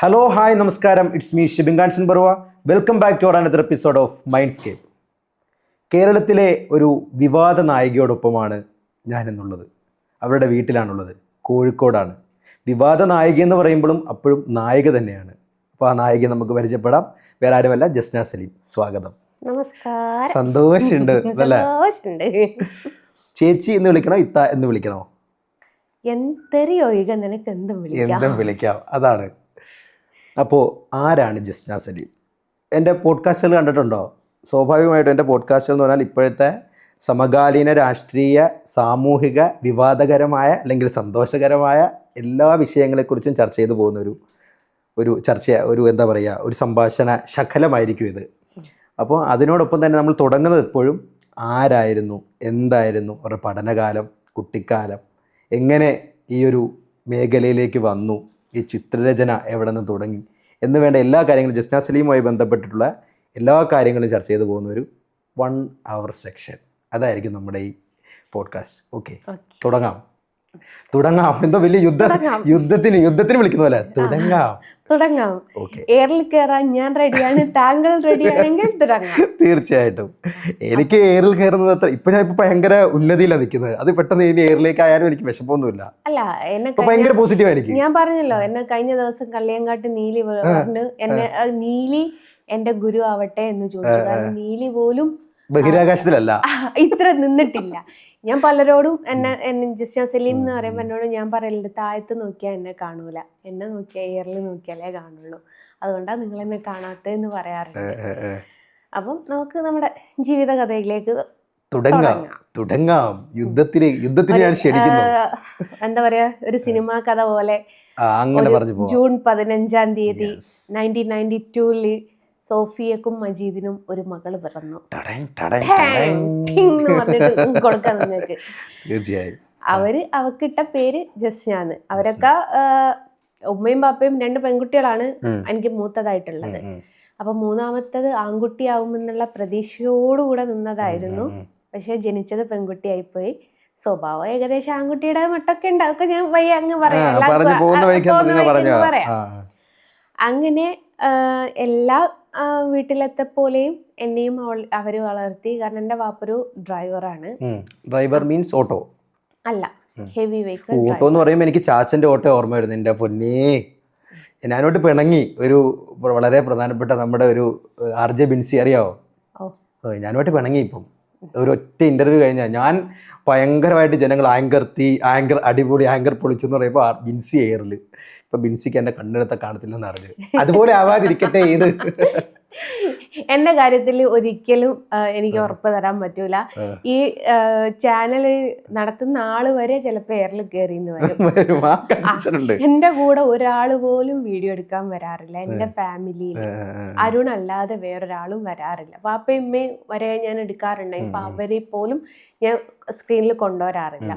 Hello hi നമസ്കാരം. It's me Shibin കാൻസൻ Barua welcome back to our another episode of Mindscape കേരളത്തിലെ ഒരു വിവാദ നായികയോടൊപ്പമാണ് ഞാനെന്നുള്ളത്. അവരുടെ വീട്ടിലാണുള്ളത്. കോഴിക്കോടാണ്. വിവാദ നായിക എന്ന് പറയുമ്പോഴും അപ്പോഴും നായിക തന്നെയാണ്. അപ്പോൾ ആ നായിക നമുക്ക് പരിചയപ്പെടാം. വേറെ ആരുമല്ല ജസ്ന സലീം. സ്വാഗതം. നമസ്കാരം. സന്തോഷമുണ്ട് അല്ലേ? ചേച്ചി എന്ന് വിളിക്കണോ ഇത്ത എന്ന് വിളിക്കണോ? എന്തെറിയോ ഇക നിനക്ക് എന്തും വിളിക്കാം. എന്തും വിളിക്കാം. അതാണ്. അപ്പോൾ ആരാണ് ജസ്ന സലീം എന്റെ പോഡ്കാസ്റ്റുകൾ കണ്ടിട്ടുണ്ടോ? സ്വാഭാവികമായിട്ടും എന്റെ പോഡ്കാസ്റ്റുകൾ എന്ന് പറഞ്ഞാൽ ഇപ്പോഴത്തെ സമകാലീന രാഷ്ട്രീയ സാമൂഹിക വിവാദകരമായ അല്ലെങ്കിൽ സന്തോഷകരമായ എല്ലാ വിഷയങ്ങളെക്കുറിച്ചും ചർച്ച ചെയ്തു പോകുന്ന ഒരു ഒരു ചർച്ച ഒരു എന്താ പറയുക ഒരു സംഭാഷണ ശകലമായിരിക്കും ഇത്. അപ്പോൾ അതിനോടൊപ്പം തന്നെ നമ്മൾ തുടങ്ങുന്നത് എപ്പോഴും ആരായിരുന്നു എന്തായിരുന്നു അവരുടെ പഠനകാലം കുട്ടിക്കാലം എങ്ങനെ ഈ ഒരു മേഖലയിലേക്ക് വന്നു ഈ ചിത്രരചന എവിടെ നിന്ന് തുടങ്ങി എന്ന് വേണ്ട എല്ലാ കാര്യങ്ങളും ജസ്ന സലീമുമായി ബന്ധപ്പെട്ടിട്ടുള്ള എല്ലാ കാര്യങ്ങളും ചർച്ച ചെയ്തു പോകുന്ന ഒരു വൺ അവർ സെക്ഷൻ അതായിരിക്കും നമ്മുടെ ഈ പോഡ്കാസ്റ്റ് ഓക്കെ തുടങ്ങാം. തുടങ്ങാം. എന്തോ വലിയ യുദ്ധ. യുദ്ധത്തിന് യുദ്ധത്തിന് വിളിക്കുന്ന പോലെ. തുടങ്ങാം. തുടങ്ങാം. എയറിൽ കയറാൻ ഞാൻ റെഡിയാണ് താങ്കൾ റെഡിയാണെങ്കിൽ തുടങ്ങാം. തീർച്ചയായിട്ടും. എനിക്ക് എയറിൽ കയറുന്നത് അത്ര ഇപ്പൊ ഞാൻ ഇപ്പൊ ഭയങ്കര ഉന്നതിയിലാണ് നിൽക്കുന്നത്. അത് പെട്ടെന്ന് ഇനി എയറിലേക്ക് ആയാലും എനിക്ക് വിഷമമൊന്നുമില്ല അല്ല എന്നെ ഭയങ്കര പോസിറ്റീവ് ആയിരിക്കും. ഞാൻ പറഞ്ഞല്ലോ എന്നെ കഴിഞ്ഞ ദിവസം കള്ളിയങ്കാട്ട് നീലി പറഞ്ഞു എന്നെ നീലി എന്റെ ഗുരു ആവട്ടെ എന്ന് ചോദിച്ചു. നീലി പോലും ബഹിരാകാശത്തിലല്ല. ഇത്ര നിന്നിട്ടില്ല. ഞാൻ പലരോടും എന്നെ എന്നെ ജസ്റ്റ് സലീം എന്ന് പറയുമ്പോൾ എന്നോട് ഞാൻ പറയലുണ്ട് താഴത്ത് നോക്കിയാൽ എന്നെ കാണൂല. എന്നെ നോക്കിയാൽ എയറിൽ നോക്കിയാലേ കാണുള്ളൂ. അതുകൊണ്ടാണ് നിങ്ങൾ എന്നെ കാണാത്തതെന്ന് പറയാറുണ്ട്. അപ്പം നമുക്ക് നമ്മുടെ ജീവിത കഥയിലേക്ക് തുടങ്ങാം. തുടങ്ങാം. യുദ്ധത്തിന് യുദ്ധത്തിന് ഞാൻ ക്ഷണിക്കുന്നു. എന്താ പറയാ ഒരു സിനിമാ കഥ പോലെ അങ്ങനെ പറഞ്ഞു ജൂൺ പതിനഞ്ചാം തീയതി. നയന്റീൻ നയന്റി ടൂവിൽ സോഫിയക്കും മജീദിനും ഒരു മകൾ പിറന്നു. കൊടുക്കാം നിങ്ങൾക്ക് തീർച്ചയായും. അവർ അവക്കിട്ട പേര് ജസ്നാന്ന് അവരൊക്കെ ഉമ്മയും പാപ്പയും രണ്ട് പെൺകുട്ടികളാണ്. എനിക്ക് മൂത്തതായിട്ടുള്ളത്. അപ്പൊ മൂന്നാമത്തത് ആൺകുട്ടിയാവുമെന്നുള്ള പ്രതീക്ഷയോടുകൂടെ നിന്നതായിരുന്നു. പക്ഷെ ജനിച്ചത് പെൺകുട്ടിയായിപ്പോയി. സ്വഭാവം ഏകദേശം ആൺകുട്ടിയുടെ മട്ടൊക്കെ ഉണ്ട്. അതൊക്കെ ഞാൻ വയ്യ അങ്ങ് പറയാം. അങ്ങനെ എല്ലാ വീട്ടിലത്തെ പോലെയും എന്നെയും അവൾ അവർ വളർത്തി. കാരണം എന്റെ വാപ്പൊരു ഡ്രൈവറാണ്. ആണ് ഡ്രൈവർ മീൻസ് ഓട്ടോ? അല്ല ഹെവി വെഹിക്കിൾ ഓട്ടോ എന്ന് പറയുമ്പോൾ എനിക്ക് ചാച്ചന്റെ ഓട്ടോ ഓർമ്മ വരുന്നു എന്റെ പൊന്നേ. ഞാനോട്ട് പിണങ്ങി. ഒരു വളരെ പ്രധാനപ്പെട്ട നമ്മുടെ ഒരു ആർ ജെ ബിൻസി അറിയാവോ? ഞാനുമായിട്ട് പിണങ്ങി ഇപ്പം. ഒരു ഒറ്റ ഇന്റർവ്യൂ കഴിഞ്ഞാൽ ഞാൻ ഭയങ്കരമായിട്ട് ജനങ്ങൾ ആങ്കർ തീ ആങ്കർ അടിപൊളി ആങ്കർ പൊളിച്ചു എന്ന് പറയുമ്പോൾ ബിൻസി എയറിൽ ഇപ്പൊ ബിൻസിക്ക് എന്നെ കണ്ണെടുത്ത കാണത്തില്ലെന്ന് അറിഞ്ഞു. അതുപോലെ ആവാതിരിക്കട്ടെ ഏത് എന്റെ കാര്യത്തിൽ ഒരിക്കലും എനിക്ക് ഉറപ്പ് തരാൻ പറ്റൂല. ഈ ചാനൽ നടത്തുന്ന ആൾ വരെ ചിലപ്പോ എയറിൽ ഉണ്ട്. എന്റെ കൂടെ ഒരാൾ പോലും വീഡിയോ എടുക്കാൻ വരാറില്ല. എന്റെ ഫാമിലിയിൽ അരുൺ അല്ലാതെ വേറൊരാളും വരാറില്ല. പാപ്പയും ഇമ്മയും വരെ ഞാൻ എടുക്കാറുണ്ട്. ഇപ്പൊ അവരെ പോലും ഞാൻ സ്ക്രീനിൽ കൊണ്ടുവരാറില്ല.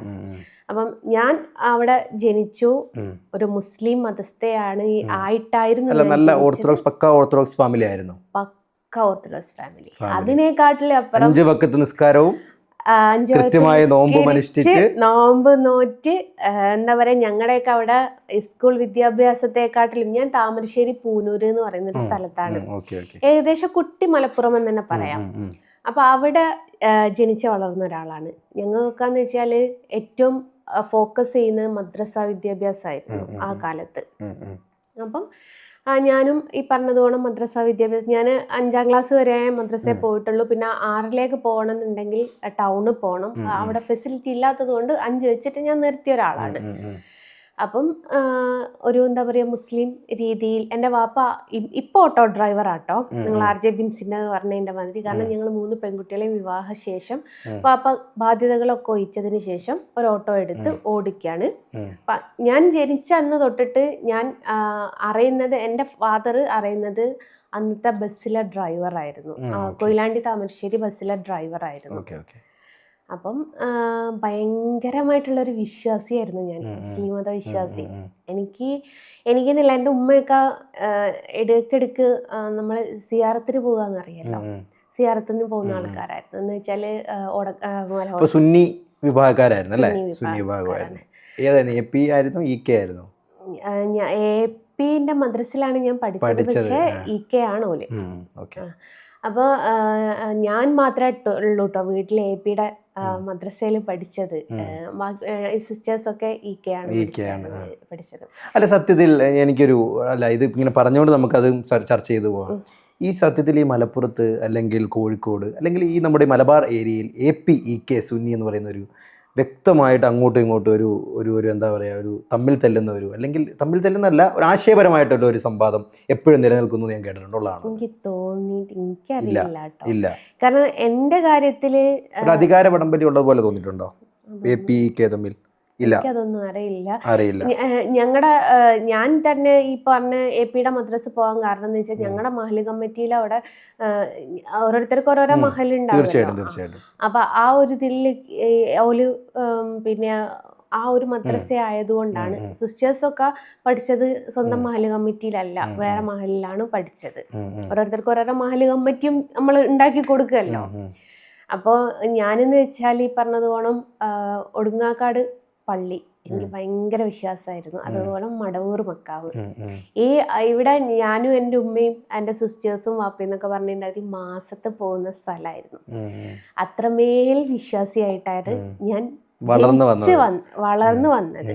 അപ്പം ഞാൻ അവിടെ ജനിച്ചു. ഒരു മുസ്ലിം മതസ്ഥയാണ്. ഈ ആയിട്ടായിരുന്നു നല്ല. ഓർത്തഡോക്സ് പക്ക ഓർത്തഡോക്സ് ഫാമിലി ആയിരുന്നു. പക്ക ഓർത്തഡോക്സ് ഫാമിലി. അതിനെക്കാട്ടിലെ അപ്പുറം അഞ്ച് വക്കത്ത് നിസ്കാരവും കൃത്യമായ വക്ത് അനുഷ്ഠിച്ച് നോമ്പ് നോറ്റ് എന്താ പറയാ ഞങ്ങളുടെയൊക്കെ അവിടെ സ്കൂൾ വിദ്യാഭ്യാസത്തെക്കാട്ടിലും ഞാൻ താമരശ്ശേരി പൂനൂര് എന്ന് പറയുന്ന ഒരു സ്ഥലത്താണ്. ഏകദേശം കുട്ടി മലപ്പുറം എന്ന് തന്നെ പറയാം. അപ്പൊ അവിടെ ജനിച്ച ജനിച്ച് വളർന്ന ഒരാളാണ്. ഞങ്ങൾക്കാന്ന് വെച്ചാൽ ഏറ്റവും ഫോക്കസ് ചെയ്യുന്നത് മദ്രസ വിദ്യാഭ്യാസമായിരുന്നു ആ കാലത്ത്. അപ്പം ഞാനും ഈ പറഞ്ഞതുപോലെ മദ്രസ വിദ്യാഭ്യാസം ഞാൻ അഞ്ചാം ക്ലാസ് വരെ മദ്രസയിൽ പോയിട്ടുള്ളൂ. പിന്നെ ആറിലേക്ക് പോകണമെന്നുണ്ടെങ്കിൽ ടൗണിൽ പോകണം. അവിടെ ഫെസിലിറ്റി ഇല്ലാത്തത് കൊണ്ട് അഞ്ച് വെച്ചിട്ട് ഞാൻ നിർത്തിയ ഒരാളാണ്. അപ്പം ഒരു എന്താ പറയുക മുസ്ലിം രീതിയിൽ എന്റെ വാപ്പ ഇപ്പോൾ ഓട്ടോ ഡ്രൈവർ ആട്ടോ. നിങ്ങൾ ആർ ജെ ബിൻസിന്റെ പറഞ്ഞതിന്റെ മാതിരി. കാരണം ഞങ്ങൾ മൂന്ന് പെൺകുട്ടികളെയും വിവാഹ ശേഷം വാപ്പ ബാധ്യതകളൊക്കെ ഒഴിച്ചതിന് ശേഷം ഒരു ഓട്ടോ എടുത്ത് ഓടിക്കുകയാണ് ഞാൻ ജനിച്ച അന്ന് തൊട്ടിട്ട് ഞാൻ അറിയുന്നത് എന്റെ ഫാദർ അറിയുന്നത് അന്നത്തെ ബസ്സിലെ ഡ്രൈവറായിരുന്നു കൊയിലാണ്ടി താമരശ്ശേരി ബസ്സിലെ ഡ്രൈവറായിരുന്നു ഓക്കെ ഓക്കെ. അപ്പം ഭയങ്കരമായിട്ടുള്ളൊരു ഭയങ്കരമായിട്ടുള്ള ഒരു വിശ്വാസിയായിരുന്നു ഞാൻ മുസ്ലിം മത വിശ്വാസി എനിക്ക് എനിക്കെന്നില്ല എന്റെ ഉമ്മയൊക്കെ ഇടയ്ക്കിടയ്ക്ക് നമ്മൾ സിയാറത്തിന് പോകാന്ന് അറിയാലോ. സിയാറത്തിന് പോകുന്ന ആൾക്കാരായിരുന്നു. എന്ന് വെച്ചാൽ ഓട സുന്നി വിഭാഗക്കാരായിരുന്നു അല്ലേ സുന്നി വിഭാഗമായിരുന്നു. ഏതായിരുന്നു? എ പി ആയിരുന്നു? ഇ കെ ആയിരുന്നു? എ പിന്റെ മദ്രസിലാണ് ഞാൻ പഠിച്ചത്. പക്ഷേ. ഇ കെ ആണ് ഓൽ. അപ്പോൾ ഞാൻ മാത്രമേ ഉള്ളൂ കേട്ടോ വീട്ടിൽ എ പിയുടെ മദ്രസയിൽ പഠിച്ചത്. സിസ്റ്റേഴ്സൊക്കെ പഠിച്ചത്- അല്ല സത്യത്തിൽ എനിക്കൊരു അല്ല ഇത് ഇങ്ങനെ പറഞ്ഞുകൊണ്ട് നമുക്കത് ചർ- ചർച്ച ചെയ്തു പോകാം ഈ സത്യത്തിൽ ഈ മലപ്പുറത്ത് അല്ലെങ്കിൽ കോഴിക്കോട് അല്ലെങ്കിൽ ഈ നമ്മുടെ മലബാർ ഏരിയയിൽ A P E K Sunni എന്ന് പറയുന്ന ഒരു വ്യക്തമായിട്ട് അങ്ങോട്ടും ഇങ്ങോട്ടും ഒരു ഒരു ഒരു എന്താ പറയുക ഒരു തമ്മിൽ തെല്ലുന്ന ഒരു അല്ലെങ്കിൽ തമ്മിൽ തെല്ലുന്നല്ല ഒരു ആശയപരമായിട്ടുള്ള ഒരു സംവാദം എപ്പോഴും നിലനിൽക്കുന്നു ഞാൻ കേട്ടിട്ടുള്ളതാണ് എനിക്ക് തോന്നിയിട്ട് എനിക്കറിയില്ല ഇല്ല കാരണം എന്റെ കാര്യത്തിൽ ഒരു അധികാര പടംപലി ഉള്ളത് പോലെ തോന്നിയിട്ടുണ്ടോ എ പി കെ തമ്മിൽ? ഇല്ല എനിക്കതൊന്നും അറിയില്ല അറിയില്ല ഞങ്ങളുടെ ഞാൻ തന്നെ ഈ പറഞ്ഞ എ പിയുടെ മദ്രസ് പോകാൻ കാരണം എന്ന് വെച്ചാൽ ഞങ്ങളുടെ മഹൽ കമ്മിറ്റിയിൽ അവിടെ ഓരോരുത്തർക്ക് ഓരോരോ മഹലുണ്ടാവും അപ്പൊ ആ ഒരു ഇതിൽ ഓൽ പിന്നെ ആ ഒരു മദ്രസ ആയതുകൊണ്ടാണ് ഉം, ഉം. സിസ്റ്റേഴ്സ് ഒക്കെ പഠിച്ചത് സ്വന്തം. മഹൽ കമ്മിറ്റിയിലല്ല വേറെ. മഹലിലാണ് പഠിച്ചത്. ഓരോരുത്തർക്ക് ഓരോരോ മഹൽ കമ്മിറ്റിയും നമ്മൾ ഉണ്ടാക്കി കൊടുക്കുമല്ലോ ഉം. അപ്പോൾ ഞാനെന്ന് വെച്ചാൽ ഈ പറഞ്ഞതുപോണം ഒടുങ്ങാക്കാട് പള്ളി. എനിക്ക് ഭയങ്കര വിശ്വാസമായിരുന്നു. അതുപോലെ മടവൂർ മക്കാവ്. ഈ ഇവിടെ ഞാനും എന്റെ ഉമ്മയും എന്റെ സിസ്റ്റേഴ്സും വാപ്പയും എന്നൊക്കെ പറഞ്ഞിട്ടുണ്ടായി മാസത്തെ പോകുന്ന സ്ഥലമായിരുന്നു. അത്രമേൽ വിശ്വാസിയായിട്ടാണ് ഞാൻ വളർന്നു വന്നത്.